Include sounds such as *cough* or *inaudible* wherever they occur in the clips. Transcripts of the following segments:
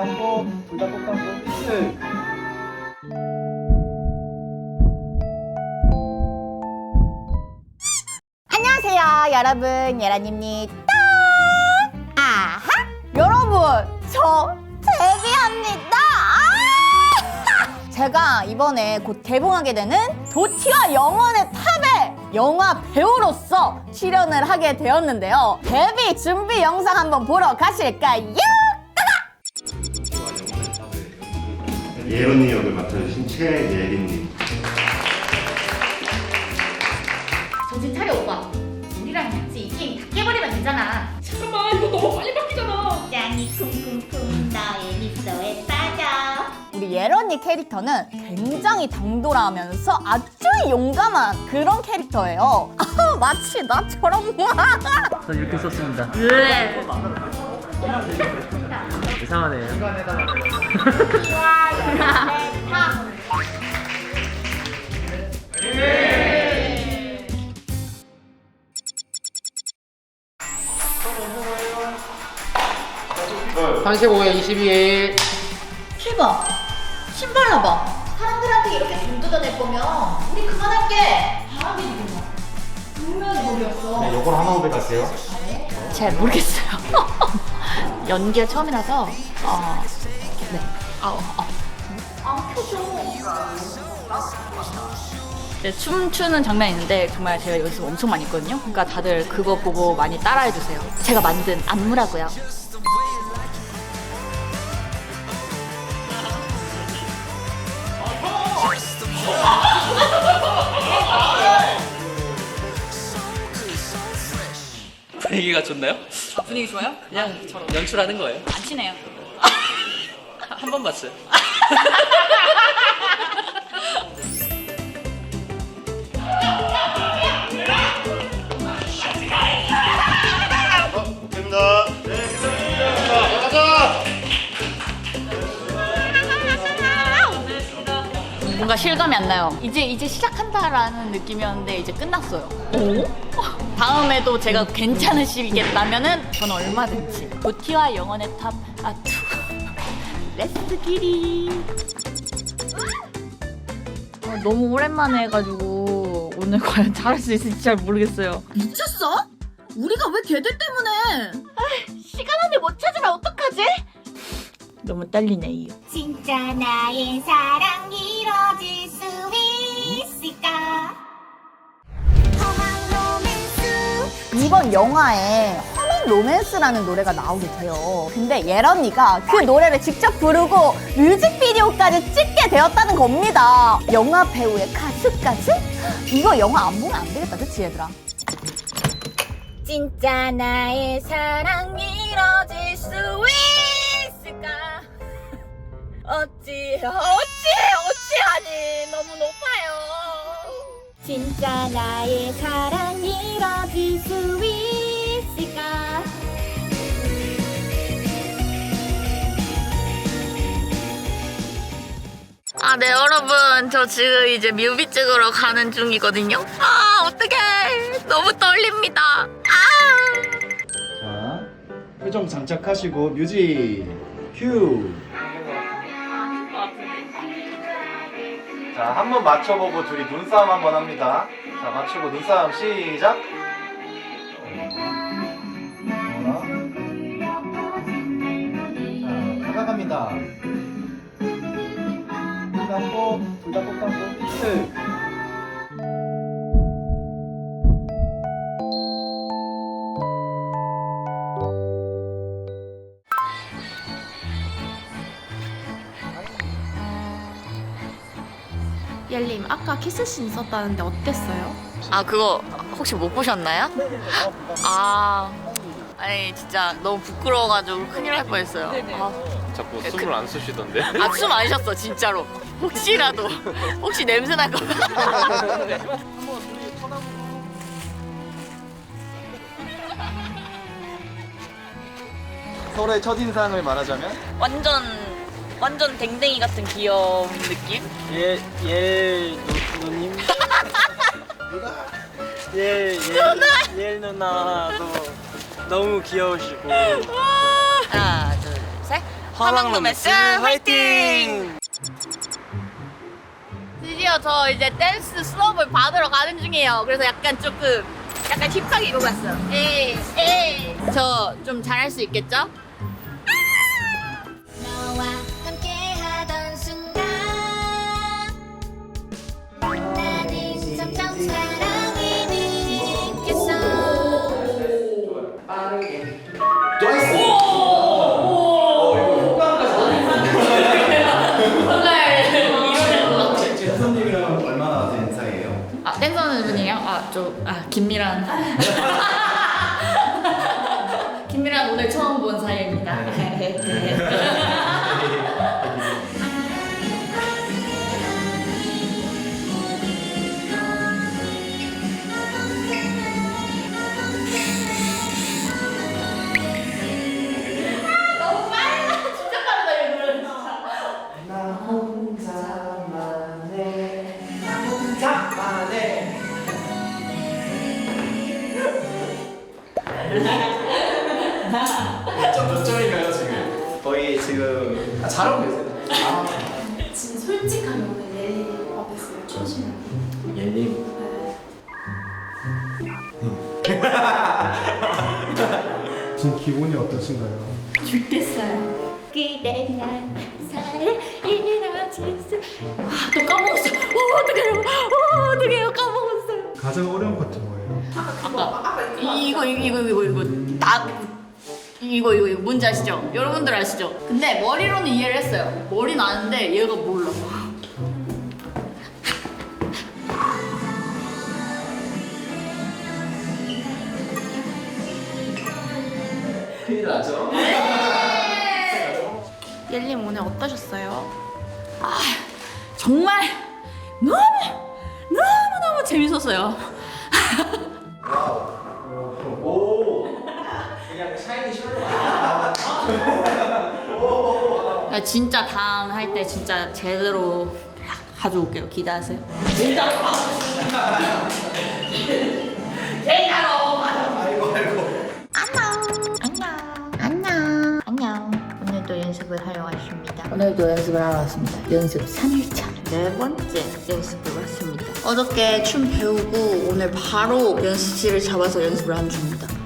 감고, 둘다꼭 감고, 피스. 안녕하세요, 여러분. 예라님입니다. 아하! 여러분, 저 데뷔합니다. 아! *laughs* 제가 이번에 곧 개봉하게 되는 도티와 영원의 탑에 영화 배우로서 출연을 하게 되었는데요. 데뷔 준비 영상 한번 보러 가실까요? 예언이 역을 맡아주신 최예린님 예런이 캐릭터는 굉장히 당돌하면서 아주 용감한 그런 캐릭터예요. 아, 마치 나처럼. 전 이렇게 썼습니다. 왜? 이상하네요. 실버 신발 나봐. 사람들한테 이렇게 돈 뜯어낼 거면 우리 그만할게. 바람이 누구야 분명히 머리였어. 네, 요걸 하나 오백 할게요. 잘 모르겠어요. *laughs* 연기가 처음이라서. 어... 네. 아우 어. 아 표정. 네, 춤추는 장면이 있는데 정말 제가 연습 엄청 많이 했거든요. 그러니까 다들 그거 보고 많이 따라해 주세요. 제가 만든 안무라고요 분위기가 좋나요? 아, 분위기 좋아요? 그냥 연출하는 거예요. 안 치네요. 한 번 봤어요. 됩니다 네 괜찮습니다 가자 뭔가 실감이 안 나요. 이제 이제 시작한다라는 느낌이었는데 이제 끝났어요. 다음에도 제가 괜찮으시겠다면은 저는 얼마든지 도티와 영원의 탑 아투 레츠 기리 아, *laughs* 너무 오랜만에 해가지고 오늘 과연 잘할 수 있을지 잘 모르겠어요. 미쳤어? 우리가 왜 걔들 때문에? 시간 안에 못 찾으면 어떡하지? 너무 떨리네요. 진짜 나의 사랑 이뤄질 이번 영화에 험한 로맨스라는 노래가 나오게 돼요. 근데 예런이가 그 노래를 직접 부르고 뮤직비디오까지 찍게 되었다는 겁니다. 영화 배우의 가수까지? 이거 영화 안 보면 안 되겠다, 그치 얘들아? 진짜 나의 사랑 이뤄질 수 있을까 *laughs* 어찌 어찌 어찌 하니 너무 높아요 진짜 나의 사랑 이뤄질 수 있을까 아, 네, 여러분. 저 지금 이제 뮤비 찍으러 가는 중이거든요. 아, 어떡해. 너무 떨립니다. 아. 자, 표정 장착하시고 뮤직 큐. 자, 한 번 맞춰보고 둘이 눈싸움 한번 합니다. 자, 맞추고 눈싸움 시작. 자, 다가갑니다. 둘 감고, 둘다꼭 감고, 아까 키스씬 있었다는데 어땠어요? 아, 그거 혹시 못 보셨나요? 아. 아니, 진짜 너무 부끄러워가지고 큰일 날 뻔했어요. 아, 자꾸 그- 숨을 안 쓰시던데. 아, 숨 안 쉬었어, 진짜로. 혹시라도. 혹시 냄새 날까 봐. 서로의 첫인상을 말하자면 완전, 완전 댕댕이 같은 귀여운 느낌? 예, 예, 누, 누님. 예, 예, 예, 누나도 너무 귀여우시고 하나, 둘, 셋. 화막 로맨스 화이팅! 드디어 저 이제 댄스 수업을 받으러 가는 중이에요. 그래서 약간 조금 약간 힙하게 입고 갔어요. 에이, 에이. 저좀 잘할 수 있겠죠? 몇점 점인가요 지금? 거의 지금 아, 잘하고 계세요. 아, 지금 솔직하게 오늘 랠리 어땠어요? 춤추는 예님. 지금 기분이 어떠신가요? 그대란 사랑이라질 수 아, 또 까먹었어. 어, 어떡해요. 어, 어떡해요. 까먹었어요. 가장 어려운 파트 뭐예요? 아까 이거, 이거, 이거, 이거, 이거. 다, 이거, 이거, 이거. 뭔지 아시죠? 여러분들 아시죠? 근데 머리로는 이해를 했어요. 머리는 아는데 얘가 몰라. 큰일 나죠? 옐림 오늘 어떠셨어요? 정말 너무, 너무 너무 재밌었어요. 오. 그냥 샤이니 셜록. 아, 진짜 다음 할 때 진짜 제대로 가져올게요. 기대하세요. 진짜. 아이고 아이고. 안녕 안녕 오늘도 연습을 하러 왔습니다 오늘도 연습을 하러 왔습니다. 연습 3일차. 네 번째 연습을 왔습니다. 어저께 춤 배우고 오늘 바로 연습실을 잡아서 연습을 하는 중입니다.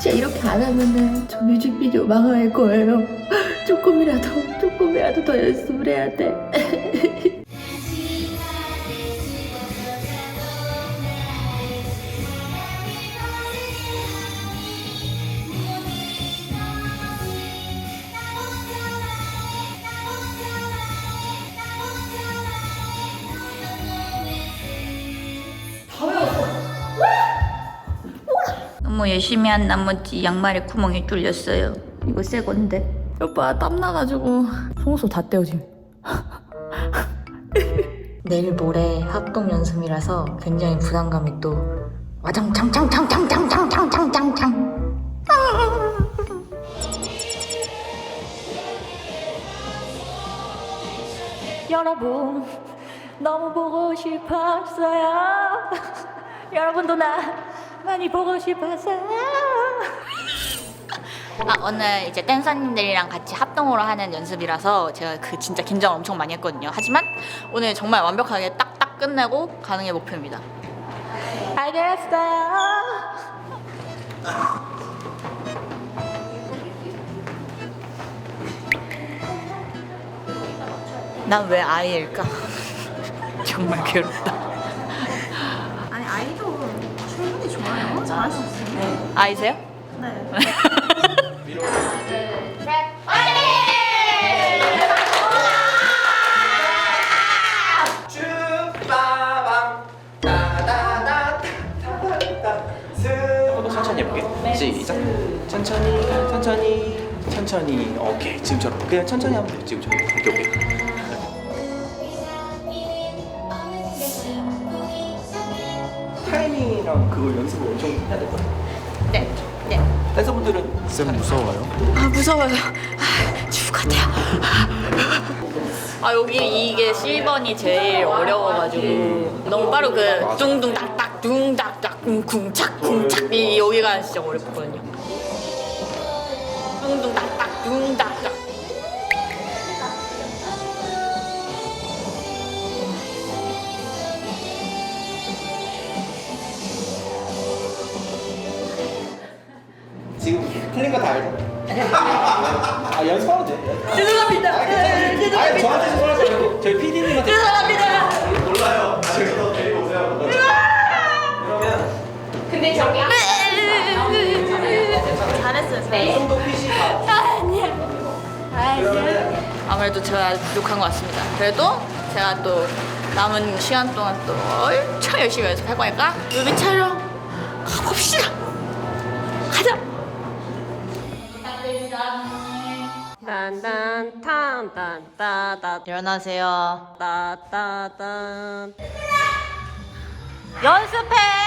진짜 이렇게 안 하면은 저 뮤직비디오 망할 거예요. 조금이라도, 조금이라도 더 연습을 해야 돼. *laughs* 열심히 한 나머지 양말에 구멍이 뚫렸어요. 이거 새 건데. 오빠 땀 나가지고 청소 다 떼어짐. *laughs* 내일 모레 합동 연습이라서 굉장히 부담감이 또 와장창창창창창창창창창. 여러분 너무 보고 싶었어요. *laughs* 여러분도 나 많이 보고 싶었어요. 아, 오늘 이제 댄서님들이랑 같이 합동으로 하는 연습이라서 제가 그 진짜 긴장을 엄청 많이 했거든요. 하지만 오늘 정말 완벽하게 딱딱 끝내고 가는 게 목표입니다. 알겠어요. 난 왜 아이일까? *laughs* 정말 괴롭다. 아니 아이도 충분히 좋아요. 잘할 수 있어요. 아이세요? 네. 쭈빠밤 따다다 따다다 저도 천천히 해볼게. 시작. 천천히, 천천히, 천천히. 오케이. 지금처럼. 그냥 천천히 하면 돼. 지금처럼. 오케이, 오케이. 타이밍이랑 그걸 연습을 엄청 해야 될 것 같아. 네. 네. 댄서분들은 쌤 무서워요? 아 무서워요. 아, 죽을 것 같아요. 아 여기 이게 10번이 제일 어려워가지고 너무 빠르고 그 둥둥 딱딱 둥딱딱 쿵쿵착 쿵착 이 여기가 진짜 어렵거든요. 둥둥 딱딱 둥딱딱. 근데 저기 아무래도 제가 부족한 것 같습니다. 그래도 제가 또 남은 시간 동안 또 엄청 열심히 연습할 거니까 뮤비 촬영 가봅시다. 가자. 일어나세요. 연습해.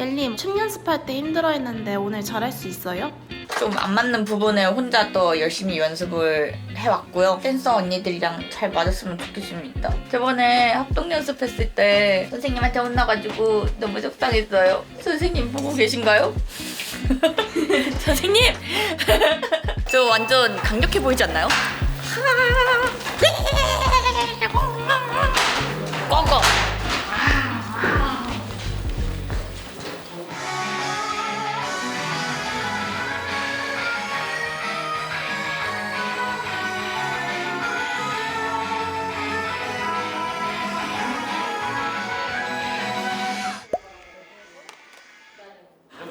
옐님 춤 연습할 때 힘들어했는데 오늘 잘할 수 있어요? 좀 안 맞는 부분을 혼자 또 열심히 연습을 해왔고요. 댄서 언니들이랑 잘 맞았으면 좋겠습니다. 저번에 합동 연습했을 때 선생님한테 혼나가지고 너무 속상했어요. 선생님 보고 계신가요? *laughs* 선생님! *laughs* 저 완전 강력해 보이지 않나요? *laughs* 꺼꺼!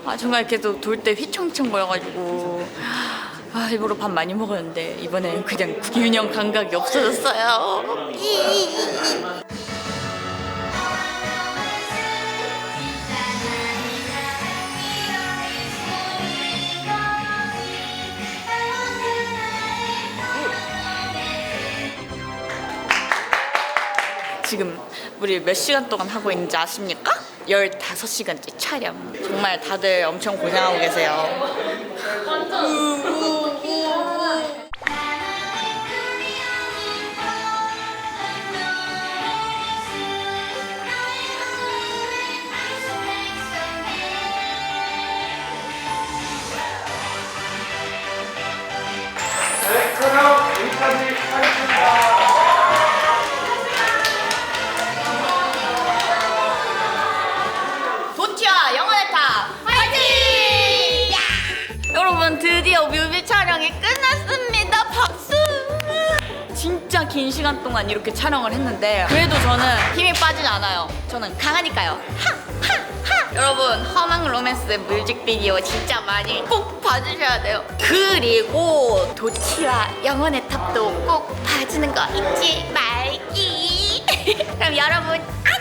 아 정말 계속 돌 때 휘청휘청 거려가지고 아 일부러 밥 많이 먹었는데 이번엔 그냥 균형 감각이 없어졌어요. 지금 우리 몇 시간 동안 하고 있는지 아십니까? 15시간째 촬영. 정말 다들 엄청 고생하고 계세요. 네, 그럼 여기까지 하겠습니다. 긴 시간 동안 이렇게 촬영을 했는데 그래도 저는 힘이 빠지지 않아요. 저는 강하니까요. 하! 하! 하! 여러분 험한 로맨스 뮤직비디오 진짜 많이 꼭 봐주셔야 돼요. 그리고 도티와 영원의 탑도 꼭 봐주는 거 잊지 말기. *laughs* 그럼 여러분 안녕!